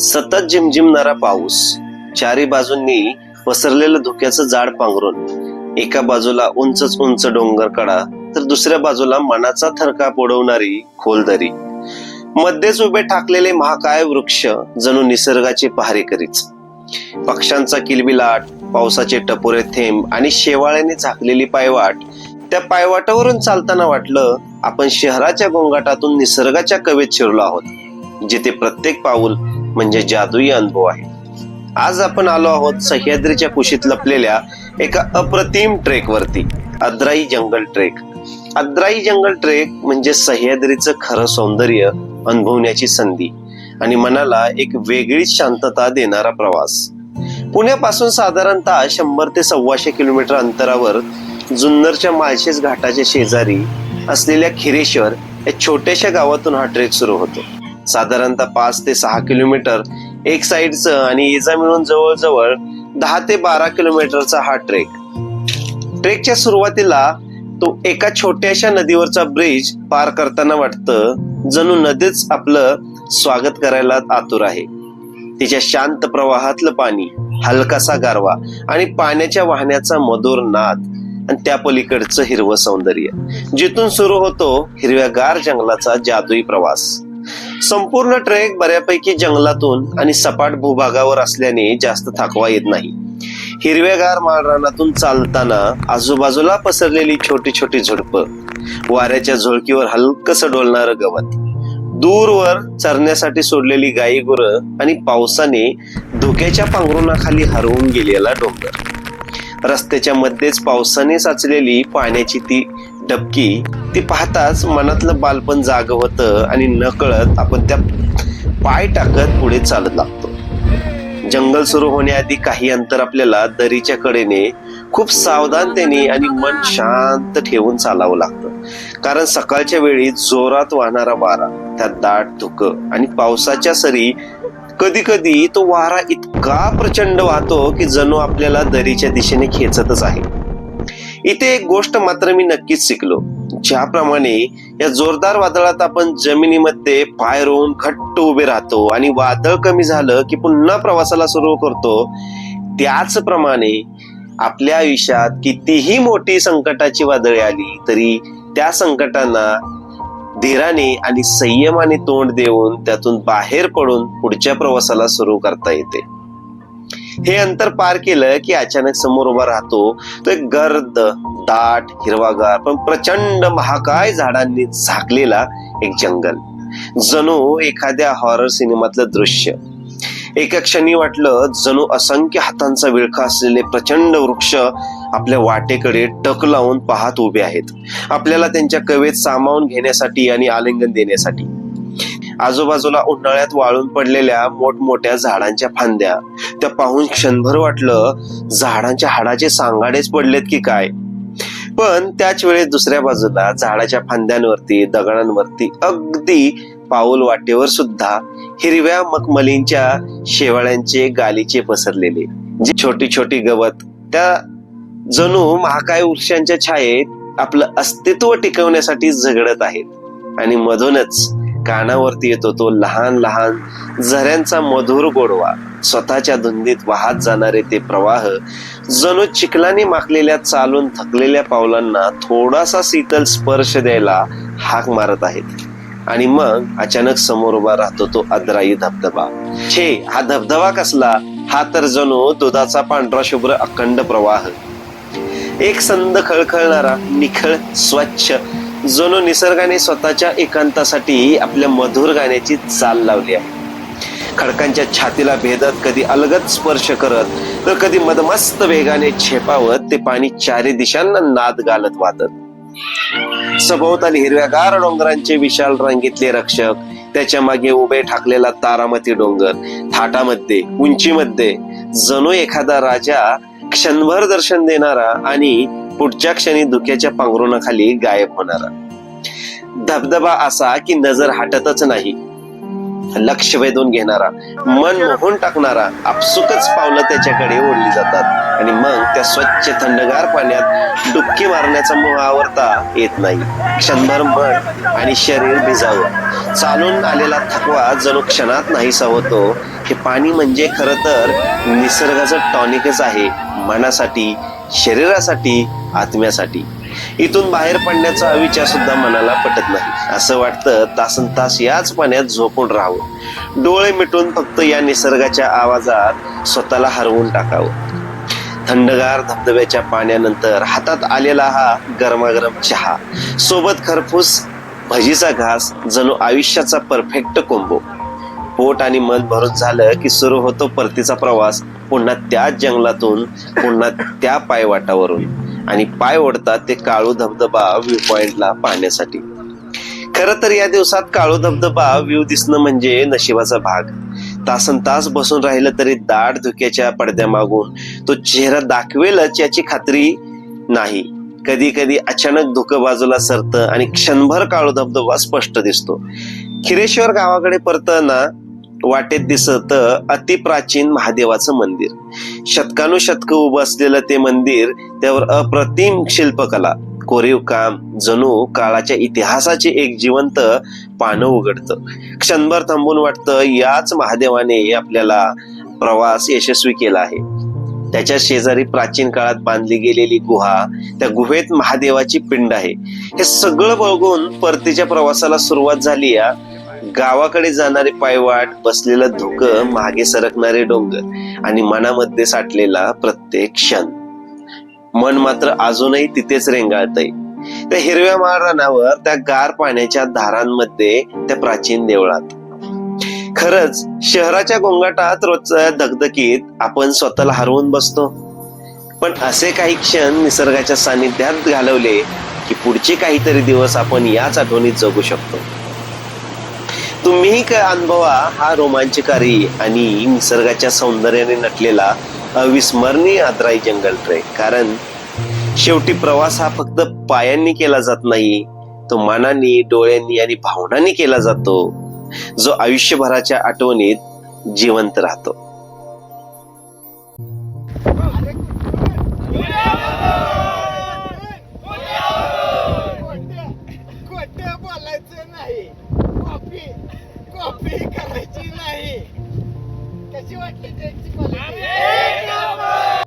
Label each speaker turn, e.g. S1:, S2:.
S1: सतत झिमझिमणारा पाऊस. चारी बाजूंनी पसरलेलं धुक्याचं जाड पांघरून एका बाजूला उंचच उंच डोंगर कडा तर दुसऱ्या बाजूला मनाचा थरकाप उडवणारी खोलदरी. मध्येच उभे ठाकलेले महाकाय वृक्ष जणू निसर्गाचे पहारेकरीच पक्ष्यांचा किलबिलाट पावसाचे टपोरे थेंब आणि शेवाळ्याने झाकलेली पायवाट त्या पायवाटावरून चालताना वाटलं आपण शहराच्या गोंगाटातून निसर्गाच्या कवेत शिरलो आहोत जिथे प्रत्येक पाऊल म्हणजे जादुई अनुभव आहे. आज आपण आलो आहोत सह्याद्रीच्या कुशीत लपलेल्या एका अप्रतिम ट्रेक वरती अद्राई जंगल ट्रेक. अद्राई जंगल ट्रेक म्हणजे सह्याद्रीचं खरं सौंदर्य अनुभवण्याची संधी आणि मनाला एक वेगळीच शांतता देणारा प्रवास. पुण्यापासून साधारणतः शंभर ते सव्वाशे किलोमीटर अंतरावर जुन्नरच्या माळशेज घाटाच्या शेजारी असलेल्या खिरेश्वर या छोट्याशा गावातून हा ट्रेक सुरू होतो. साधारणतः पाच ते सहा किलोमीटर एक साईडचं आणि इजा मिळून जवळजवळ दहा ते बारा किलोमीटरचा हा ट्रेक. ट्रेकच्या सुरुवातीला तो एका छोट्याशा नदीवरचा ब्रिज पार करताना वाटतं जणू नदीच आपलं स्वागत करायला आतुर आहे. तिच्या शांत प्रवाहातलं पाणी हलकासा गारवा आणि पाण्याच्या वाहण्याचा मधुर नाद आणि त्या पलीकडचं हिरवं सौंदर्य जिथून सुरू होतो हिरव्यागार जंगलाचा जादुई प्रवास. संपूर्ण ट्रेक बऱ्यापैकी जंगलातून आणि सपाट भूभागावर असल्याने जास्त थकवा येत नाही. हिरव्यागार माळरानातून चालताना आजूबाजूला पसरलेली छोटी छोटी झुडपं वाऱ्याच्या झुळकीवर हलकस डोलणारं गवत दूरवर चरण्यासाठी सोडलेली गाई गुरं आणि पावसाने धुक्याच्या पांघरुणाखाली हरवून गेलेला डोंगर. रस्त्याच्या मध्येच पावसाने साचलेली पाण्याची ती डबकी ती पाहताच मनातलं बालपण जाग होतं आणि नकळत आपण त्या पाय टाकत पुढे चालत लागतो. जंगल सुरू होण्याआधी काही अंतर आपल्याला दरीच्या कडेने खूप सावधानतेने आणि मन शांत ठेवून चालावं लागतं. कारण सकाळच्या वेळी जोरात वाहणारा वारा त्यात दाट धुकं आणि पावसाच्या सरी कधी कधी तो वारा इतका प्रचंड वाहतो की जणू आपल्याला दरीच्या दिशेने खेचतच आहे. इथे एक गोष्ट मात्र मी नक्कीच शिकलो. ज्याप्रमाणे या जोरदार वादळात आपण जमिनीमध्ये पाय रोवून घट्ट उभे राहतो आणि वादळ कमी झालं की पुन्हा प्रवासाला सुरू करतो त्याचप्रमाणे आपल्या आयुष्यात कितीही मोठी संकटाची वादळे आली तरी त्या संकटांना धीराने आणि संयमाने तोंड देऊन त्यातून बाहेर पडून पुढच्या प्रवासाला सुरू करता येते. हे अंतर पार केलं की अचानक समोर उभा राहतो तो एक गर्द दाट हिरवागार पण प्रचंड महाकाय झाडांनी झाकलेला एक जंगल. जणू एखाद्या हॉरर सिनेमातलं दृश्य. एका क्षणी वाटलं जणू असंख्य हातांचा विळखा असलेले प्रचंड वृक्ष आपल्या वाटेकडे टक लावून पाहत उभे आहेत. आपल्याला त्यांच्या कवेत सामावून घेण्यासाठी आणि आलिंगन देण्यासाठी. आजूबाजूला उन्हाळ्यात वाळून पडलेल्या मोठमोठ्या झाडांच्या फांद्या. त्या पाहून क्षणभर वाटलं झाडांच्या हाडाचे सांगाडेच पडलेत की काय? पण त्याच वेळेस दुसऱ्या बाजूला झाडाच्या फांद्यांवरती दगडांवरती अगदी पाऊल वाटेवर सुद्धा हिरव्या मखमलींच्या शेवाळ्यांचे गालीचे पसरलेले. जी छोटी छोटी गवत. त्या जणू महाकाय वृक्षांच्या छायेत आपलं अस्तित्व टिकवण्यासाठी झगडत आहेत. आणि मधूनच कानावरती येतो तो लहान लहान झऱ्यांचा मधुर गोडवा. स्वतःच्या धुंदीत वाहत जाणारे ते प्रवाह जणू चिखलाने माखलेल्या चालून थकलेल्या पावलांना थोडासा शीतल स्पर्श द्यायला हाक मारत आहेत. आणि मग अचानक समोर उभा राहतो तो अद्राई धबधबा. छे हा धबधबा कसला? हा तर जणू दुधाचा पांढरा शुभ्र अखंड प्रवाह. एक संद खळखळणारा निखळ स्वच्छ जणू निसर्गाने स्वतःच्या एकांतासाठी आपल्या मधुर गाण्याची चाल लावली आहे. खडकांच्या छातीला भेदत कधी अलगत स्पर्श करत तर कधी मदमस्त वेगाने झेपावत ते पाणी चारी दिशांना नाद घालत वाहत सभोवताली हिरव्यागार डोंगरांचे विशाल रंगीतले रक्षक त्याच्यामागे उभे ठाकलेला तारामती डोंगर थाटामध्ये उंचीमध्ये जणू एखादा राजा क्षणभर दर्शन देणारा आणि पुढच्या क्षणी धुक्याच्या पांघरुणाखाली गायब होणारा. धबधबा असा की नजर हटतच नाही. लक्ष वेधून घेणारा मन मोहून टाकणारा आपसुकच पावलं त्याच्याकडे ओढली जातात. आणि मग त्या स्वच्छ थंडगार पाण्यात डुबकी मारण्याचा मोह आवरता येत नाही. क्षणभर मन आणि शरीर भिजावं. चालून आलेला थकवा जणू क्षणात नाहीसा होतो. हे पाणी म्हणजे खरं तर निसर्गाचं टॉनिकच आहे मनासाठी शरीरासाठी आत्म्यासाठी. इथून बाहेर पडण्याचा अविचार सुद्धा मनाला पटत नाही. असं वाटतं तासन तास याच पाण्यात झोपून राहावं. डोळे मिटून फक्त या निसर्गाच्या आवाजात स्वतःला हरवून टाकावं. थंडगार धबधब्याच्या पाण्यानंतर हातात आलेला हा गरमागरम चहा. सोबत खरपूस भजीचा घास जणू आयुष्याचा परफेक्ट कोंबो पोट आणि मन भरून झालं की सुरू होतो परतीचा प्रवास पुन्हा त्याच जंगलातून पुन्हा त्या पायवाटावरून. आणि पाय ओढतात ते काळू धबधबा व्ह्यू पॉइंटला पाहण्यासाठी. खर तर या दिवसात काळू धबधबा व्ह्यू दिसणं म्हणजे नशिबाचा भाग. तासन तास बसून राहिलं तरी दाट धुक्याच्या पडद्या मागून तो चेहरा दाखवेलच याची खात्री नाही. कधी कधी अचानक धुकं बाजूला सरतं आणि क्षणभर काळू धबधबा स्पष्ट दिसतो. खिरेश्वर गावाकडे परतताना वाटेत दिसत अतिप्राचीन महादेवाचं मंदिर. शतकानुशतक उभं असलेलं ते मंदिर त्यावर अप्रतिम शिल्पकला कोरीव काम जणू काळाच्या इतिहासाचे एक जिवंत पानं उघडतं. क्षणभर थांबून वाटतं याच महादेवाने आपल्याला प्रवास यशस्वी केला आहे. त्याच्या शेजारी प्राचीन काळात बांधली गेलेली गुहा त्या गुहेत महादेवाची पिंड आहे. हे सगळं बघून परतीच्या प्रवासाला सुरुवात झाली या गावाकडे जाणारे पायवाट बसलेलं धुकं मागे सरकणारे डोंगर आणि मनामध्ये साठलेला प्रत्येक क्षण. मन मात्र अजूनही तिथेच रेंगाळतय. त्या हिरव्या माळरानावर त्या गार पाण्याच्या धारांमध्ये त्या प्राचीन देवळात. खरंच शहराच्या गोंगाटात रोजच्या धगधकीत आपण स्वतःला हरवून बसतो. पण असे काही क्षण निसर्गाच्या सानिध्यात घालवले की पुढचे काहीतरी दिवस आपण याच आठवणीत जगू शकतो. तुम्हीही काय अनुभवा हा रोमांचकारी आणि निसर्गाच्या सौंदर्याने नटलेला अविस्मरणीय आदराई जंगल ट्रेक. कारण शेवटी प्रवास हा फक्त पायांनी केला जात नाही तो मनाने डोळ्यांनी आणि भावनांनी केला जातो जो आयुष्यभराच्या आठवणीत जिवंत राहतो.
S2: बोलायचं नाही. कॉपी कॉपी करायची नाही कशी वाटली त्यांची quality?